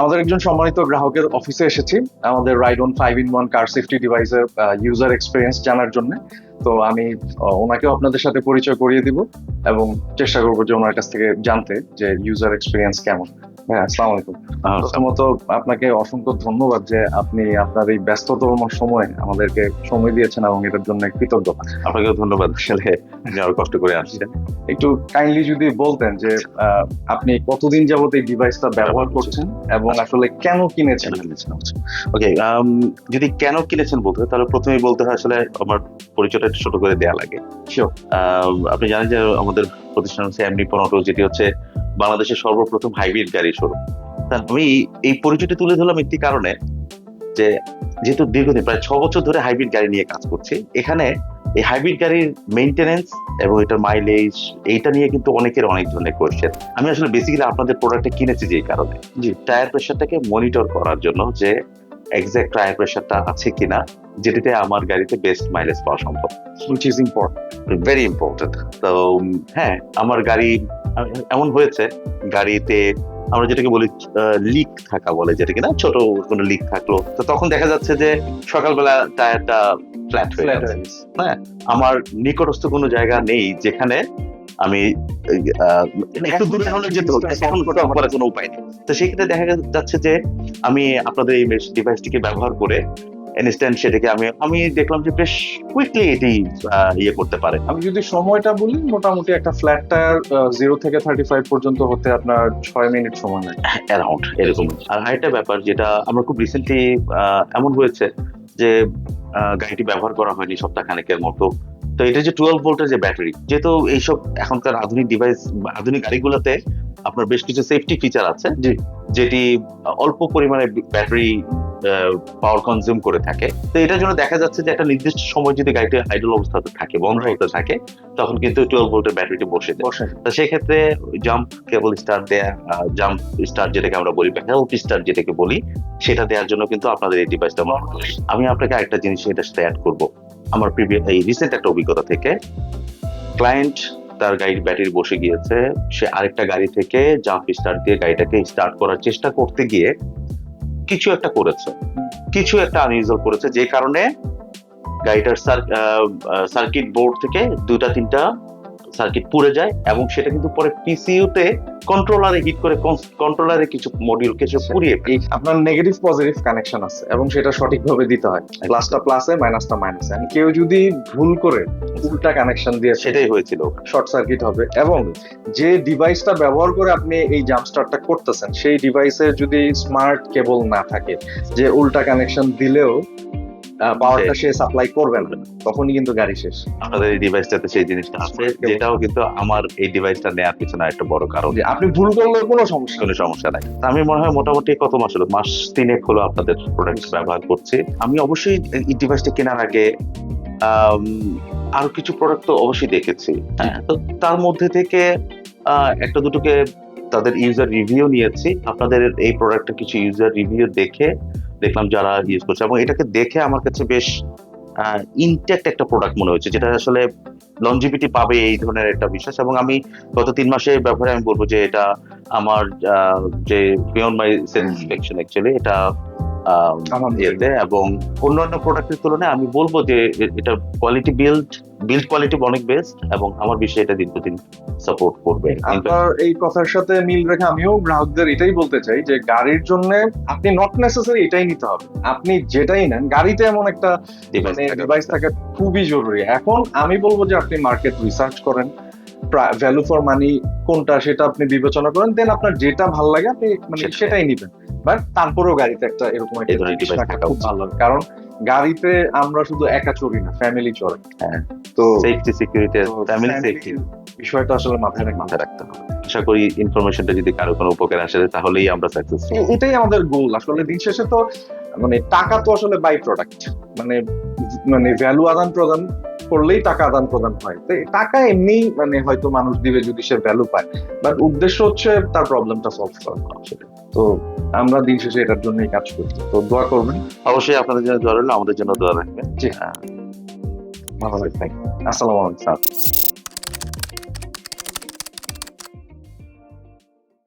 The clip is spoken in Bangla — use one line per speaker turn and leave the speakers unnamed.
আমাদের একজন সম্মানিত গ্রাহকের অফিসে এসেছি। আমাদের ride on five in one car safety ডিভাইসের ইউজার এক্সপিরিয়েন্স জানার জন্য। তো আমি ওনাকেও আপনাদের সাথে পরিচয় করিয়ে দিব এবং চেষ্টা করব যে ওনার কাছ থেকে জানতে যে ইউজার এক্সপিরিয়েন্স কেমন। হ্যাঁ আসসালামু আলাইকুম। প্রথমত আপনাকে অসংখ্য ধন্যবাদ যে আপনি আপনার এই ব্যস্ততম সময় আমাদেরকে সময় দিয়েছেন এবং এটার জন্য কৃতজ্ঞতা
আপনাকেও ধন্যবাদ আসলে আরও কষ্ট করে আসছেন।
একটু কাইন্ডলি যদি বলতেন যে আপনি কতদিন যাবত এই ডিভাইসটা ব্যবহার করছেন এবং আসলে কেন কিনেছেন?
ওকে যদি কেন কিনেছেন বলতে হয় তাহলে প্রথমেই বলতে হয় আসলে আমার পরিচয়টা একটু ছোট করে দেয়া লাগে। আপনি জানেন যে আমাদের প্রতিষ্ঠান হচ্ছে এমনি পনেরো যেটি হচ্ছে বাংলাদেশের সর্বপ্রথম হাইব্রিড গাড়ি শোরুম। আমি এই পরিচয়টি তুলে ধরলাম একটি কারণে যে যেহেতু দীর্ঘদিন প্রায় ছ বছর ধরে হাইব্রিড গাড়ি নিয়ে কাজ করছি এখানে এই হাইব্রিড গাড়ির মেইনটেনেন্স এবং এটার মাইলেজ এইটা নিয়ে কিন্তু অনেকের অনেক ধরনের কোয়েশ্চেন আমি আসলে বেসিক্যালি আপনাদের প্রোডাক্টটা কিনেছি যে কারণে। টায়ার প্রেশারটাকে মনিটর করার জন্য যে এক্সাক্ট টায়ার প্রেশারটা আছে কিনা যেটিতে আমার গাড়িতে বেস্ট মাইলেজ পাওয়া সম্ভব।
Important.
ভেরি ইম্পর্টেন্ট তো হ্যাঁ আমার গাড়ি এমন হয়েছে গাড়িতে আমরা যেটাকে বলি লিক থাকা বলে যেটা কিনা ছোট কোনো লিক থাকল। তো তখন দেখা যাচ্ছে যে সকালবেলা টায়ারটা ফ্ল্যাট হয়ে
গেছে।
হ্যাঁ আমার নিকটস্থ কোনো জায়গা নেই যেখানে আমি আহ, একটু দূরে হলে যেতে হতো এখন কোথাও করার কোনো উপায় নেই। তো সেক্ষেত্রে দেখা যাচ্ছে যে আমি আপনাদের এই ডিভাইসটিকে ব্যবহার করে ইনস্ট্যান্ট সেটাকে আমি আমি দেখলাম যে বেশ কুইকলি এটি ইয়ে করতে পারে।
আমি যদি সময়টা বলি মোটামুটি একটা ফ্ল্যাট টায়ার জিরো থেকে থার্টি ফাইভ পর্যন্ত হতে আপনার ছয় মিনিট সময় লাগে
অ্যারাউন্ড এরকম। আর আরেকটা ব্যাপার যেটা আমরা খুব রিসেন্টলি এমন হয়েছে যে গাড়িটি ব্যবহার করা হয়নি সপ্তাহখানেকের মতো। তো এটা যে টুয়েলভ ভোল্টের যে ব্যাটারি যেহেতু এইসব এখনকার আধুনিক ডিভাইস আধুনিক গাড়িগুলোতে আপনার বেশ কিছু সেফটি ফিচার আছে। যেটি অল্প পরিমাণে ব্যাটারি পাওয়ার কনজিউম করে থাকে। তো এটার জন্য দেখা যাচ্ছে যে একটা নির্দিষ্ট সময় যদি গাড়িটি আইডল অবস্থাতে থাকে বন্ধ হতে থাকে তখন কিন্তু টুয়েলভ ভোল্টের ব্যাটারিটি বসে যায়। তো সেক্ষেত্রে জাম্প কেবল স্টার দেয়া জাম্প স্টার যেটাকে আমরা বলি হেলথ স্টার যেটাকে বলি সেটা দেওয়ার জন্য কিন্তু আপনাদের এই ডিভাইসটা আমি আপনাকে আরেকটা জিনিস এটার সাথে অ্যাড করব। আমার প্রিভিয়াস এই রিসেন্ট একটা অভিজ্ঞতা থেকে ক্লায়েন্ট তার গাড়ির ব্যাটারি বসে গিয়েছে সে আরেকটা গাড়ি থেকে জাম্প স্টার দিয়ে গাড়িটাকে স্টার্ট করার চেষ্টা করতে গিয়ে কিছু একটা করেছে। কিছু একটা আনইউজুয়াল করেছে, যে কারণে গাড়িটার সার্কিট বোর্ড থেকে দুটা তিনটা সার্কিট পুড়ে যায় এবং সেটা কিন্তু পরে পিসিইউতে কন্ট্রোলারে হিট করে কন্ট্রোলারে কিছু মডিউল কিছু পুড়িয়ে ফেলে।
আপনার নেগেটিভ পজিটিভ কানেকশন আছে এবং সেটা সঠিকভাবে দিতে হয়। প্লাসটা প্লাসে মাইনাসটা মাইনাসে কেউ যদি ভুল করে উল্টা কানেকশন দিয়ে
সেটাই হয়েছিল।
শর্ট সার্কিট হবে এবং যে ডিভাইসটা ব্যবহার করে আপনি এই জাম্প স্টার্টটা করতেছেন সেই ডিভাইসে যদি স্মার্ট কেবল না থাকে যে উল্টা কানেকশন দিলেও পাওয়ারটা সে সাপ্লাই করবে না। তখনই কিন্তু গাড়ি শেষ।
আপনাদের এই ডিভাইসটাতে সেই জিনিসটা আছে যেটাও কিন্তু আমার এই ডিভাইসটা নেওয়ার পিছনে একটা বড় কারণ।
আপনি ভুল করলে কোনো সমস্যা
কোনো সমস্যা নাই। তা আমি মনে হয় মোটামুটি কত মাস হলো? মাস তিনেক হলো আপনাদের প্রোডাক্ট ব্যবহার করছি। আমি অবশ্যই এই ডিভাইসটা কেনার আগে আরও কিছু প্রোডাক্ট তো অবশ্যই দেখেছি। হ্যাঁ। তো তার মধ্যে থেকে একটা দুটোকে তাদের ইউজার রিভিউ নিয়েছি। আপনাদের এই প্রোডাক্টটা কিছু ইউজার রিভিউ দেখে দেখলাম যারা ইউজ করছে এবং এটাকে দেখে আমার কাছে বেশ ইনটেক্ট একটা প্রোডাক্ট মনে হয়েছে, যেটা আসলে লঞ্জিভিটি পাবে এই ধরনের একটা বিশ্বাস এবং আমি গত তিন মাসের ব্যাপারে আমি বলব যে এটা আমার যে বিয়ন্ড মাই স্যাটিসফ্যাকশন অ্যাকচুয়ালি এটা। ইয়েতে এবং অন্যান্য প্রোডাক্টের তুলনায় আমি বলব যে এটা কোয়ালিটি বিল্ড বিল্ড কোয়ালিটি অনেক বেস্ট এবং আমার বিষয়ে এটা দীর্ঘদিন সাপোর্ট করবে।
আপনার এই কথার সাথে মিল রেখে আমিও গ্রাহকদের এটাই বলতে চাই যে গাড়ির জন্য আপনি নট নেসেসারি এটাই নিতে হবে। আপনি যেটাই নেন গাড়িতে এমন একটা
ডিভাইস
মানে ডিভাইস থাকা খুবই জরুরি। এখন আমি বলব যে আপনি মার্কেট রিসার্চ করেন ভ্যালু ফর মানি কোনটা সেটা আপনি বিবেচনা করেন দেন আপনার যেটা ভালো লাগে আপনি মানে সেটাই। নিবেন। বাট তারপরেও গাড়িতে একটা এরকম একটা খুব ভালো। কারণ গাড়িতে আমরা শুধু একা চড়ি না ফ্যামিলি চড়ে।
হ্যাঁ।
তো
সেফটি সিকিউরিটি ফ্যামিলি সেফটি
বিষয়টা আসলে মাথায়
মাথায় রাখতে হবে। আশা করি ইনফরমেশনটা যদি কারও কোনো উপকার আসে তাহলেই আমরা সাকসেসফুল
এটাই আমাদের গোল আসলে দিন শেষে তো মানে টাকা তো আসলে বাই প্রোডাক্ট মানে মানে ভ্যালু আদান প্রদান করলেই টাকা আদান প্রদান হয়। তো টাকা এমনি মানে হয়তো মানুষ দিবে যদি সে ভ্যালু পায়। বাট উদ্দেশ্য হচ্ছে তার প্রবলেমটা সলভ করা সেটা তো আমরা দিন শেষে এটার জন্যই কাজ করছি। তো দোয়া করবেন।
অবশ্যই আপনাদের জন্য দোয়া রইল আমাদের জন্য দোয়া রাখবেন।
জি।
হ্যাঁ।
ভালো লাগবে আসসালামু আলাইকুম